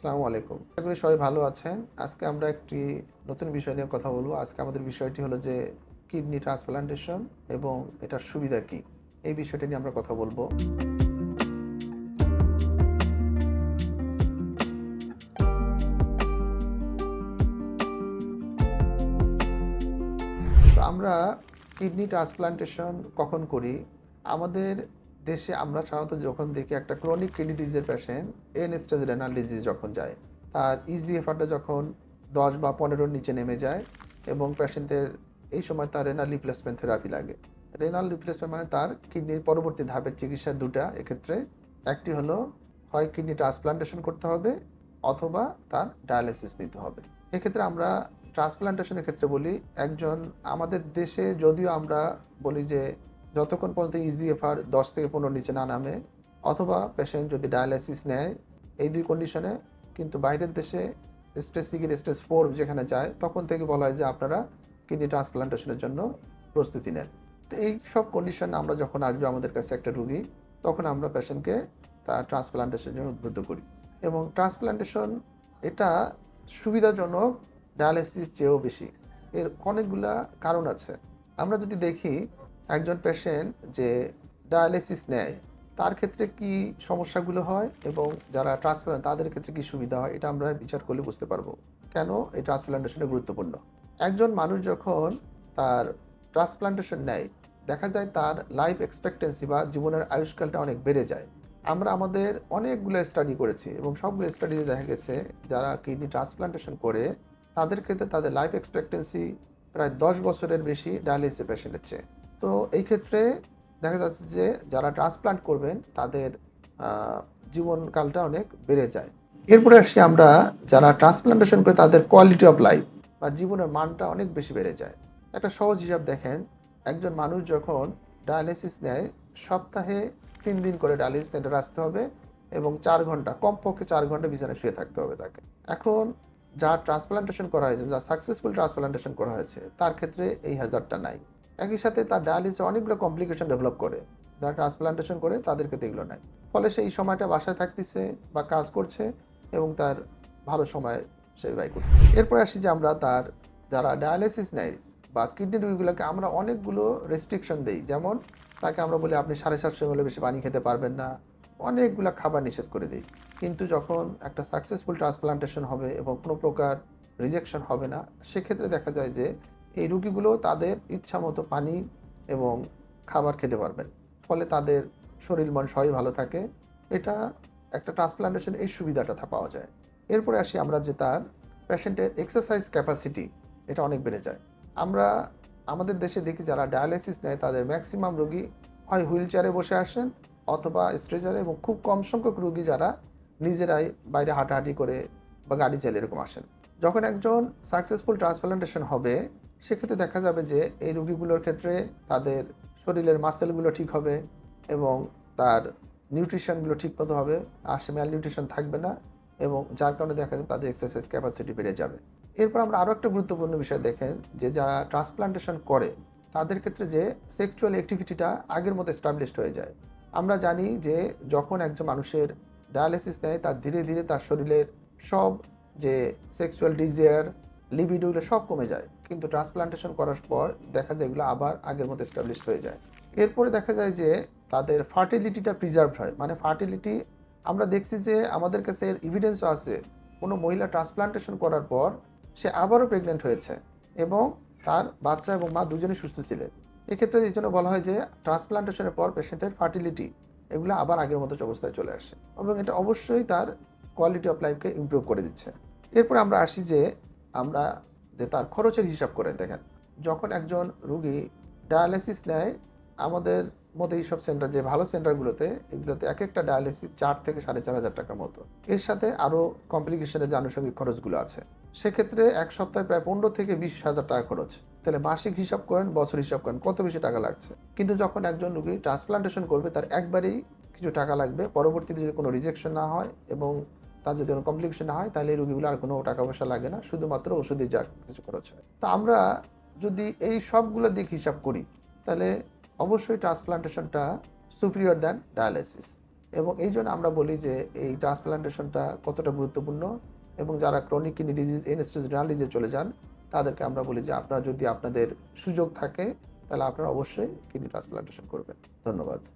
আসসালামু আলাইকুম। আশা করি সবাই ভালো আছেন। আজকে আমরা একটি নতুন বিষয় নিয়ে কথা বলব। আজকে আমাদের বিষয়টি হলো যে, কিডনি ট্রান্সপ্লান্টেশন এবং এটার সুবিধা কি? এই বিষয়টি নিয়ে আমরা কথা বলব। আমরা কিডনি ট্রান্সপ্লান্টেশন কখন করি? আমাদের দেশে আমরা সাধারণত যখন দেখি একটা chronic kidney ডিজিজের patient end stage renal disease যখন যায়, তার ইজিএফআরটা যখন দশ বা পনেরোর নিচে নেমে যায় এবং পেশেন্টের এই সময় তার রেনাল রিপ্লেসমেন্ট থেরাপি লাগে। রেনাল রিপ্লেসমেন্ট মানে তার কিডনির পরবর্তী ধাপের চিকিৎসা দুটা, এক্ষেত্রে একটি হলো হয় কিডনি ট্রান্সপ্লান্টেশন করতে হবে অথবা তার ডায়ালিসিস নিতে হবে। এক্ষেত্রে আমরা ট্রান্সপ্লান্টেশনের ক্ষেত্রে বলি, একজন আমাদের দেশে যদিও আমরা বলি যে যতক্ষণ পর্যন্ত ইজিএফআর দশ থেকে পনেরো নিচে না নামে, অথবা পেশেন্ট যদি ডায়ালাইসিস নেয়, এই দুই কন্ডিশনে কিন্তু বাইরের দেশে স্টেজ সিগির স্টেজ ফোর যেখানে যায়, তখন থেকে বলা হয় যে আপনারা কিডনি ট্রান্সপ্লান্টেশনের জন্য প্রস্তুতি নেন। তো এই সব কন্ডিশন আমরা যখন আসবে আমাদের কাছে একটা রুগী, তখন আমরা পেশেন্টকে তার ট্রান্সপ্লান্টেশনের জন্য উদ্বুদ্ধ করি। এবং ট্রান্সপ্লান্টেশন এটা সুবিধাজনক ডায়ালিসিস চেয়েও বেশি। এর অনেকগুলা কারণ আছে। আমরা যদি দেখি একজন পেশেন্ট যে ডায়ালিসিস নেয়, তার ক্ষেত্রে কি সমস্যাগুলো হয় এবং যারা ট্রান্সপ্লান্ট তাদের ক্ষেত্রে কি সুবিধা হয়? এটা আমরা বিচার করলে বুঝতে পারব। কেন এই ট্রান্সপ্লান্টেশনে গুরুত্বপূর্ণ? একজন মানুষ যখন তার ট্রান্সপ্লান্টেশন নেয়, দেখা যায় তার লাইফ এক্সপেক্টেন্সি বা জীবনের আয়ুষ্কালটা অনেক বেড়ে যায়। আমরা আমাদের অনেকগুলো স্টাডি করেছি এবং সবগুলো স্টাডিতে দেখা গেছে, যারা কিডনি ট্রান্সপ্লান্টেশন করে, তাদের ক্ষেত্রে তাদের লাইফ এক্সপেক্টেন্সি প্রায় দশ বছরের বেশি ডায়ালিসিস পেশেন্টের চেয়ে। তো এই ক্ষেত্রে দেখা যাচ্ছে যে যারা ট্রান্সপ্লান্ট করবেন, তাদের জীবনকালটা অনেক বেড়ে যায়। এরপরে আসি আমরা, যারা ট্রান্সপ্লান্টেশন করে তাদের কোয়ালিটি অফ লাইফ বা জীবনের মানটা অনেক বেশি বেড়ে যায়। একটা সহজ হিসাব দেখেন, একজন মানুষ যখন ডায়ালিসিস নেয়, সপ্তাহে তিন দিন করে ডায়ালিসিস সেন্টারে আসতে হবে এবং চার ঘণ্টা, কমপক্ষে চার ঘণ্টা বিছানায় শুয়ে থাকতে হবে তাকে। এখন যা ট্রান্সপ্লান্টেশন করা হয়েছে, যা সাকসেসফুল ট্রান্সপ্লান্টেশন করা হয়েছে, তার ক্ষেত্রে এই হাজারটা নাই। একই সাথে তার ডায়ালিসিসে অনেকগুলো কমপ্লিকেশন ডেভেলপ করে, যারা ট্রান্সপ্লান্টেশন করে তাদের ক্ষেত্রে এগুলো নাই। ফলে সেই সময়টা বাসায় থাকতেছে বা কাজ করছে এবং তার ভালো সময় সে ব্যয় করছে এরপরে আসি যে আমরা তার, যারা ডায়ালিসিস নেয় বা কিডনি রোগীগুলোকে আমরা অনেকগুলো রেস্ট্রিকশন দিই। যেমন তাকে আমরা বলি, আপনি সাড়ে সাতশো হলে বেশি পানি খেতে পারবেন না। অনেকগুলো খাবার নিষেধ করে দিই। কিন্তু যখন একটা সাকসেসফুল ট্রান্সপ্লান্টেশন হবে এবং কোনো প্রকার রিজেকশন হবে না, সেক্ষেত্রে দেখা যায় যে এই রুগীগুলো তাদের ইচ্ছা মতো পানি এবং খাবার খেতে পারবেন। ফলে তাদের শরীর মন সবই ভালো থাকে। এটা একটা ট্রান্সপ্লান্টেশন এই সুবিধাটা পাওয়া যায়। এরপরে আসি আমরা যে তার পেশেন্টের এক্সারসাইজ ক্যাপাসিটি, এটা অনেক বেড়ে যায়। আমরা আমাদের দেশে দেখি যারা ডায়ালিসিস নেয়, তাদের ম্যাক্সিমাম রোগী হয় হুইল চেয়ারে বসে আসেন অথবা স্ট্রেচারে এবং খুব কম সংখ্যক রোগী যারা নিজেরাই বাইরে হাঁটাহাঁটি করে বা গাড়ি চালিয়ে এরকম আসেন। যখন একজন সাকসেসফুল ট্রান্সপ্লান্টেশন হবে সেক্ষেত্রে দেখা যাবে যে এই রোগীগুলোর ক্ষেত্রে তাদের শরীরের মাসেলগুলো ঠিক হবে এবং তার নিউট্রিশনগুলো ঠিকমতো হবে। আর সে ম্যাল নিউট্রিশন থাকবে না এবং যার কারণে দেখা যাবে তাদের এক্সারসাইজ ক্যাপাসিটি বেড়ে যাবে। এরপর আমরা আরও একটা গুরুত্বপূর্ণ বিষয় দেখেন যে যারা ট্রান্সপ্লান্টেশন করে, তাদের ক্ষেত্রে যে সেক্সুয়াল অ্যাক্টিভিটিটা আগের মতো এস্টাবলিশড হয়ে যায়। আমরা জানি যে যখন একজন মানুষের ডায়ালিসিস নেয়, তার ধীরে ধীরে তার শরীরের সব যে সেক্সুয়াল ডিজায়ার লিবিডোগুলো সব কমে যায়। কিন্তু ট্রান্সপ্লান্টেশন করার পর দেখা যায় এগুলো আবার আগের মতো এস্টাবলিশড হয়ে যায়। এরপরে দেখা যায় যে তাদের ফার্টিলিটিটা প্রিজার্ভ হয়। মানে ফার্টিলিটি আমরা দেখছি যে আমাদের কাছে এর ইভিডেন্সও আছে। কোনো মহিলা ট্রান্সপ্লান্টেশন করার পর সে আবারও প্রেগনেন্ট হয়েছে এবং তার বাচ্চা এবং মা দুজনেই সুস্থ ছিলেন এক্ষেত্রে এই জন্য বলা হয় যে ট্রান্সপ্লান্টেশনের পর পেশেন্টের ফার্টিলিটি এগুলো আবার আগের মতো অবস্থায় চলে আসে এবং এটা অবশ্যই তার কোয়ালিটি অফ লাইফকে ইমপ্রুভ করে দিচ্ছে। এরপরে আমরা আসি যে আমরা যে তার খরচের হিসাব করে দেখেন, যখন একজন রুগী ডায়ালিসিস নেয়, আমাদের মধ্যে এইসব সেন্টার, যে ভালো সেন্টারগুলোতে, এগুলোতে এক একটা ডায়ালিসিস চার থেকে সাড়ে চার হাজার টাকার মতো। এর সাথে আরও কমপ্লিকেশনের যে আনুষঙ্গিক খরচগুলো আছে, সেক্ষেত্রে এক সপ্তাহে প্রায় পনেরো থেকে বিশ হাজার টাকা খরচ। তাহলে মাসিক হিসাব করেন, বছর হিসাব করেন, কত বেশি টাকা লাগছে? কিন্তু যখন একজন রুগী ট্রান্সপ্লান্টেশন করবে, তার একবারেই কিছু টাকা লাগবে, পরবর্তীতে যদি কোনো রিজেকশন না হয় এবং তার যদি কোনো কমপ্লিকেশন হয়, তাহলে রুগীগুলো আর কোনো টাকা পয়সা লাগে না, শুধুমাত্র ওষুধে যা কিছু খরচ হয়। তো আমরা যদি এই সবগুলো দিক হিসাব করি, তাহলে অবশ্যই ট্রান্সপ্লান্টেশনটা সুপিরিয়র দ্যান ডায়ালিসিস এবং এই জন্য আমরা বলি যে, এই ট্রান্সপ্লান্টেশনটা কতটা গুরুত্বপূর্ণ এবং যারা chronic kidney disease end stage renal চলে যান, তাদেরকে আমরা বলি যে, আপনারা যদি আপনাদের সুযোগ থাকে, তাহলে আপনারা অবশ্যই কিডনি ট্রান্সপ্লান্টেশন করবেন। ধন্যবাদ।